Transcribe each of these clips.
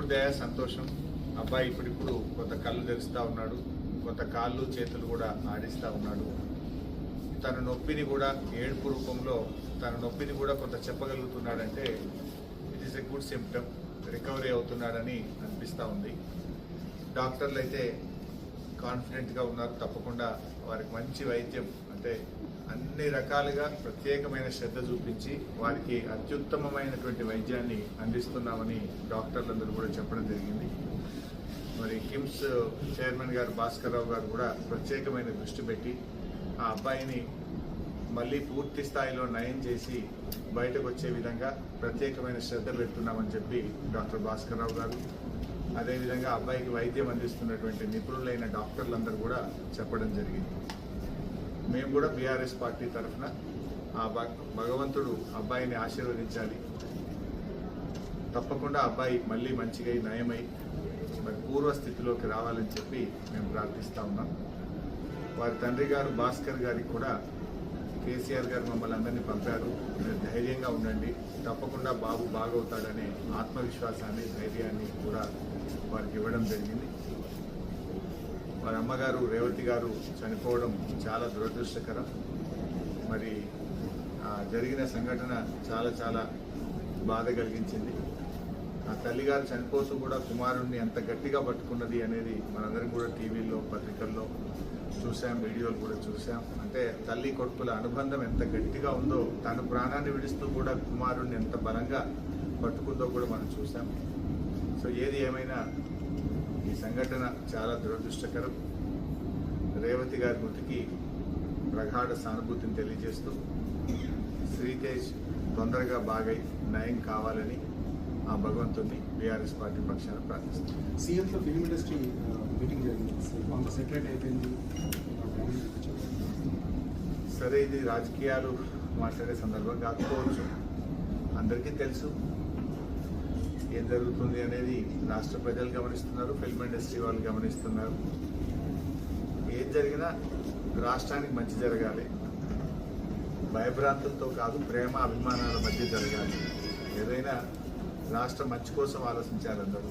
దేవుడి దయ సంతోషం. అబ్బాయి ఇప్పుడిప్పుడు కొంత కళ్ళు తెరుస్తూ ఉన్నాడు. కొంత కాళ్ళు చేతులు కూడా ఆడిస్తూ ఉన్నాడు. తన నొప్పిని కూడా ఏడుపు రూపంలో తన నొప్పిని కూడా కొంత చెప్పగలుగుతున్నాడంటే it is a good symptom recovery అవుతున్నాడని అనిపిస్తూ ఉంది. డాక్టర్లు అయితే కాన్ఫిడెంట్గా ఉన్నారు. తప్పకుండా వారికి మంచి వైద్యం అంటే అన్ని రకాలుగా ప్రత్యేకమైన శ్రద్ధ చూపించి వారికి అత్యుత్తమమైనటువంటి వైద్యాన్ని అందిస్తున్నామని డాక్టర్లందరూ కూడా చెప్పడం జరిగింది. మరి కిమ్స్ చైర్మన్ గారు భాస్కర్ రావు గారు కూడా ప్రత్యేకమైన దృష్టి పెట్టి ఆ అబ్బాయిని మళ్ళీ పూర్తి స్థాయిలో నయం చేసి బయటకు వచ్చే విధంగా ప్రత్యేకమైన శ్రద్ధ పెడుతున్నామని చెప్పి డాక్టర్ భాస్కర్ రావు గారు అదేవిధంగా అబ్బాయికి వైద్యం అందిస్తున్నటువంటి నిపుణులైన డాక్టర్లందరూ కూడా చెప్పడం జరిగింది. మేము కూడా బీఆర్ఎస్ పార్టీ తరఫున ఆ భగ- భగవంతుడు అబ్బాయిని ఆశీర్వదించాలి. తప్పకుండా అబ్బాయి మళ్ళీ మంచిగా నయమై మరి పూర్వ స్థితిలోకి రావాలని చెప్పి మేము ప్రార్థిస్తా ఉన్నాం. వారి తండ్రి గారు భాస్కర్ గారికి కూడా కేసీఆర్ గారు మమ్మల్ని అందరినీ పంపారు. మీరు ధైర్యంగా ఉండండి. తప్పకుండా బాబు బాగవుతాడనే ఆత్మవిశ్వాసాన్ని ధైర్యాన్ని కూడా వారికి ఇవ్వడం జరిగింది. వారి అమ్మగారు రేవతి గారు చనిపోవడం చాలా దురదృష్టకరం. మరి జరిగిన సంఘటన చాలా చాలా బాధ కలిగించింది. ఆ తల్లిగారు చనిపోతూ కూడా కుమారుణ్ణి ఎంత గట్టిగా పట్టుకున్నది అనేది మనందరం కూడా టీవీల్లో పత్రికల్లో చూసాం వీడియోలు కూడా చూసాం. అంటే తల్లి కొడుకుల అనుబంధం ఎంత గట్టిగా ఉందో తన ప్రాణాన్ని విడుస్తూ కూడా కుమారుణ్ణి ఎంత బలంగా పట్టుకుందో కూడా మనం చూసాం. సో ఏది ఏమైనా సంఘటన చాలా దురదృష్టకరం. రేవతి గారి మృతికి ప్రగాఢ సానుభూతిని తెలియజేస్తూ శ్రీతేజ్ తొందరగా బాగై నయం కావాలని ఆ భగవంతుని బీఆర్ఎస్ పార్టీ పక్షాన ప్రార్థిస్తున్నాం సీఎంతో ఫిల్మ్ ఇండస్ట్రీ మీటింగ్ జరిగింది. కొంత సెటరేట్ అయిపోయింది. సరే ఇది రాజకీయాలు మాట్లాడే సందర్భం కాకపోవచ్చు. అందరికీ తెలుసు. ఏం జరుగుతుంది అనేది రాష్ట్ర ప్రజలు గమనిస్తున్నారు ఫిల్మ్ ఇండస్ట్రీ వాళ్ళు గమనిస్తున్నారు. ఏం జరిగినా రాష్ట్రానికి మంచి జరగాలి. భయభ్రాంతులతో కాదు ప్రేమ అభిమానాల మధ్య జరగాలి. ఏదైనా రాష్ట్ర మంచి కోసం ఆలోచించాలి అందరూ.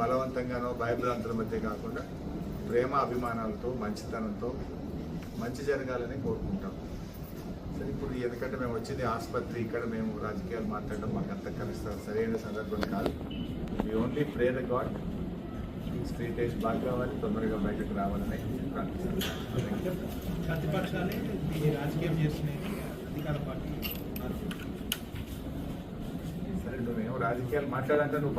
బలవంతంగానో భయభ్రాంతుల మధ్య కాకుండా ప్రేమ అభిమానాలతో మంచితనంతో మంచి జరగాలని కోరుకుంటాం. సరే ఇప్పుడు ఎందుకంటే మేము వచ్చింది ఆసుపత్రి ఇక్కడ మేము రాజకీయాలు మాట్లాడడం మాకు అంత కనిపిస్తాం సరైన సందర్భం కాదు. ఈ ఓన్లీ ప్రే ద గాడ్ శ్రీ టేస్ట్ బాగా కావాలి. తొందరగా బయటకు రావాలని ప్రతిపక్షాలే రాజకీయం చేస్తున్నాయి అధికార పార్టీ. సరే నువ్వేమో రాజకీయాలు మాట్లాడంటే నువ్వు